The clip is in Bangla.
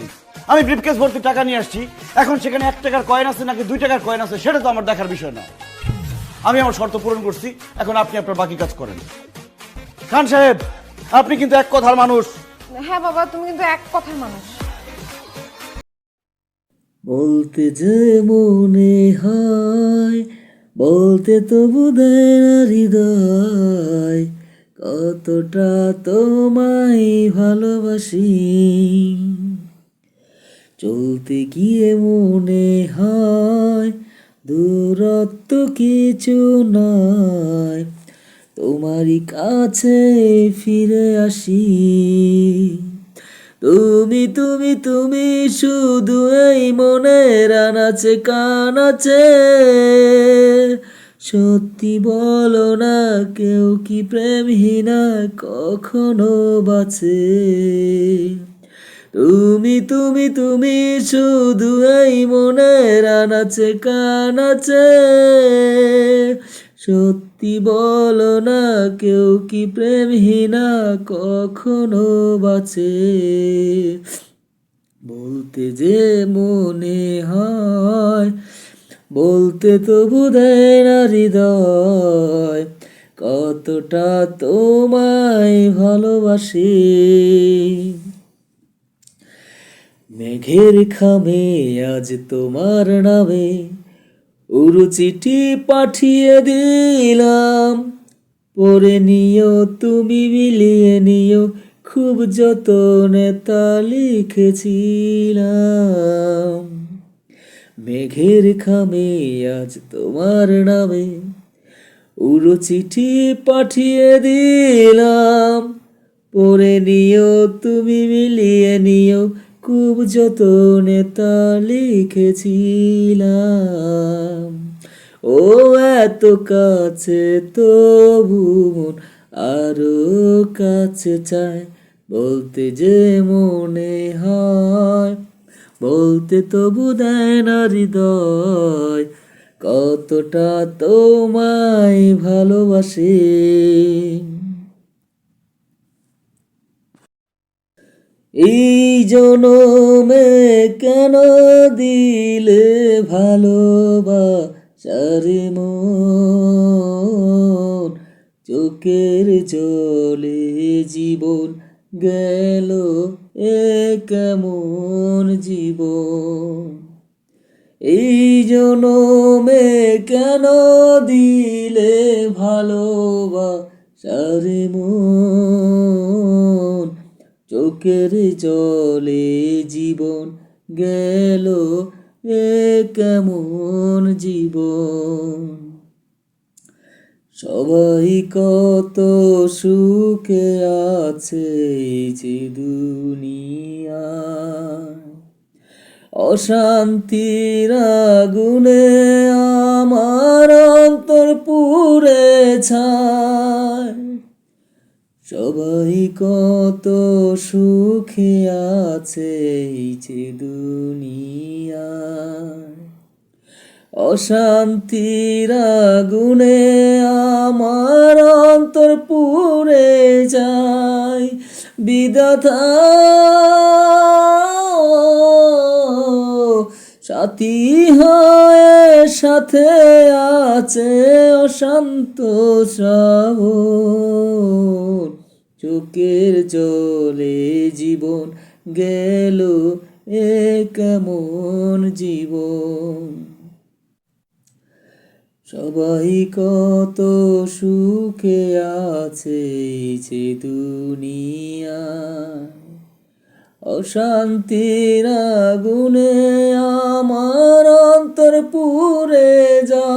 দিই আমি ব্রিফকেস ভর্তি টাকা নিয়ে আসছি। এখন সেখানে এক টাকার কয়েন আছে নাকি দুই টাকার কয়েন আছে সেটা তো আমার দেখার বিষয় না। আমি আমার শর্ত পূরণ করছি এখন আপনি আপনার বাকি কাজ করেন। খান সাহেব আপনি কিন্তু এক কথার মানুষ। হ্যাঁ বাবা তুমি কিন্তু এক কথার মানুষ। বলতে যে মনে হয় বলতে তো বুধের হৃদয় কতটা তোমায় ভালোবাসি। চলতে গিয়ে মনে হয় দূরত্ব কিছু নয় তোমারই কাছে ফিরে আসি। তুমি তুমি তুমি শুধু এই মনের আনাচে কানাচে সত্যি বলো না, কেউ কি প্রেমহীনা কখনো বাঁচে? তুমি তুমি তুমি শুধু এই মনের আনাচে, কানাচে। সত্যি বলো না, কেউ কি প্রেমহীনা কখনো বাঁচে। বলতে যে মনে হয়, বলতে তো বোধয় না হৃদয়। কতটা তোমায় ভালোবাসি। মেঘের খামে আজ তোমার নামে উরু চিঠি পাঠিয়ে দিলাম। পরে নিও, তুমি মিলিয়ে নিও, খুব যতনে তা লিখেছিলাম। মেঘের খামে আজ তোমার নামে উড়ো চিঠি পাঠিয়ে দিলাম। পরে নিও, তুমি মিলিয়ে নিও খুব যতনে তা লিখেছিলাম। ও এত কাছে তবু মন আরও কাছে চায়। বলতে যে মনে হয়, বলতে তবু দেয় না হৃদয়। কতটা তোমায় ভালোবাসে। এই জনমে কেন দিলে ভালোবাসার মন? চোখের জলে জীবন গেল এ কেমন জীবন? এই জনমে কেন দিলে ভালোবাসার মন? চোখের জলে জীবন গেল, এ কেমন জীবন? সবাই কত সুখে আছে যে দুনিয়া। অশান্তির আগুনে আমার অন্তর পুড়ে ছায় সবাই কত সুখে আছে যে দুনিয়া অশান্তির আগুনে আমার অন্তর পুড়ে যায়। বিদাতা সাথী হয়ে সাথে আছে অশান্ত শ্রাবণ। চোখের জলে জীবন গেল এ কেমন জীবন? সবাই কত সুখে আছে যে দুনিয়া। অশান্তির আগুনে আমার অন্তর পুরে যা